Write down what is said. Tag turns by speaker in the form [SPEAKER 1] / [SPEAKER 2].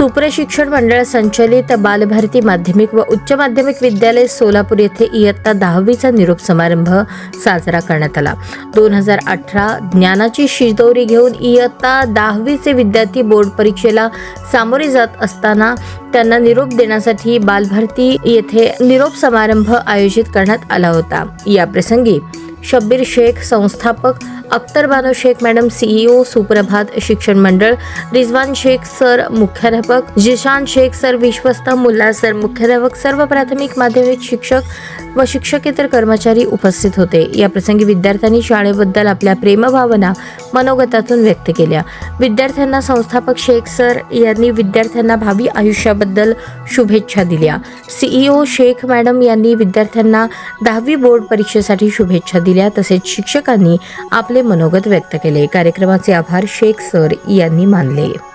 [SPEAKER 1] सुप्रशिक्षण मंडळ संचलित बालभारती माध्यमिक व उच्च माध्यमिक विद्यालय सोलापूर येथे इयत्ता दहावीचा निरोप समारंभ साजरा करण्यात आला. दोन हजार अठरा ज्ञानाची शिजदोरी घेऊन इयत्ता दहावीचे विद्यार्थी बोर्ड परीक्षेला सामोरे जात असताना त्यांना निरोप देण्यासाठी बालभारती येथे निरोप समारंभ आयोजित करण्यात आला होता. याप्रसंगी शब्बीर शेख संस्थापक अख्तर बानो शेख मॅडम सीईओ सुप्रभात शिक्षण मंडळ रिजवान शेख सर मुख्याध्यापक जिशान शेख सर विश्वस्त मुल्ला सर मुख्याध्यापक सर्व प्राथमिक माध्यमिक शिक्षक व शिक्षकेतर कर्मचारी उपस्थित होते. या प्रसंगी विद्यार्थ्यांनी शाळेबद्दल आपल्या प्रेमभावना मनोगतातून व्यक्त केल्या. विद्यार्थ्यांना संस्थापक शेख सर यांनी विद्यार्थ्यांना भावी आयुष्याबद्दल शुभेच्छा दिल्या. सीईओ शेख मॅडम यांनी विद्यार्थ्यांना दहावी बोर्ड परीक्षेसाठी शुभेच्छा दिल्या तसेच शिक्षकांनी आपले मनोगत व्यक्त केले. कार्यक्रमाचे आभार शेख सर यांनी मानले.